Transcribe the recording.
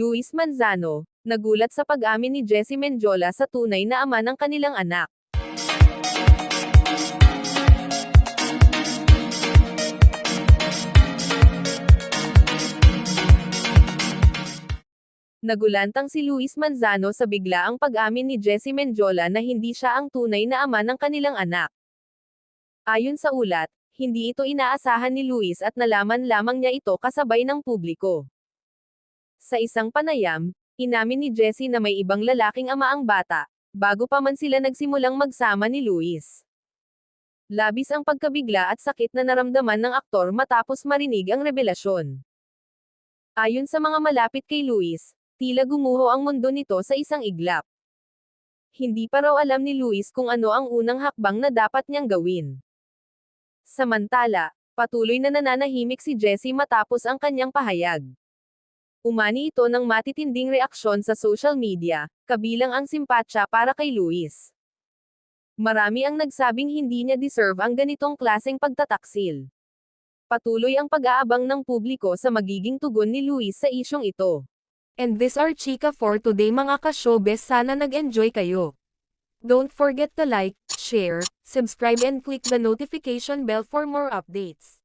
Luis Manzano, nagulat sa pag-amin ni Jessie Menjola sa tunay na ama ng kanilang anak. Nagulantang si Luis Manzano sa biglaang pag-amin ni Jessie Menjola na hindi siya ang tunay na ama ng kanilang anak. Ayon sa ulat, hindi ito inaasahan ni Luis at nalaman lamang niya ito kasabay ng publiko. Sa isang panayam, inamin ni Jessie na may ibang lalaking ama ang bata, bago pa man sila nagsimulang magsama ni Luis. Labis ang pagkabigla at sakit na naramdaman ng aktor matapos marinig ang revelasyon. Ayon sa mga malapit kay Luis, tila gumuho ang mundo nito sa isang iglap. Hindi pa raw alam ni Luis kung ano ang unang hakbang na dapat niyang gawin. Samantala, patuloy na nananahimik si Jessie matapos ang kanyang pahayag. Umani ito ng matitinding reaksyon sa social media, kabilang ang simpatsya para kay Luis. Marami ang nagsabing hindi niya deserve ang ganitong klaseng pagtataksil. Patuloy ang pag-aabang ng publiko sa magiging tugon ni Luis sa isyong ito. And this are Chika for today mga ka-showbiz sana nag-enjoy kayo. Don't forget to like, share, subscribe and click the notification bell for more updates.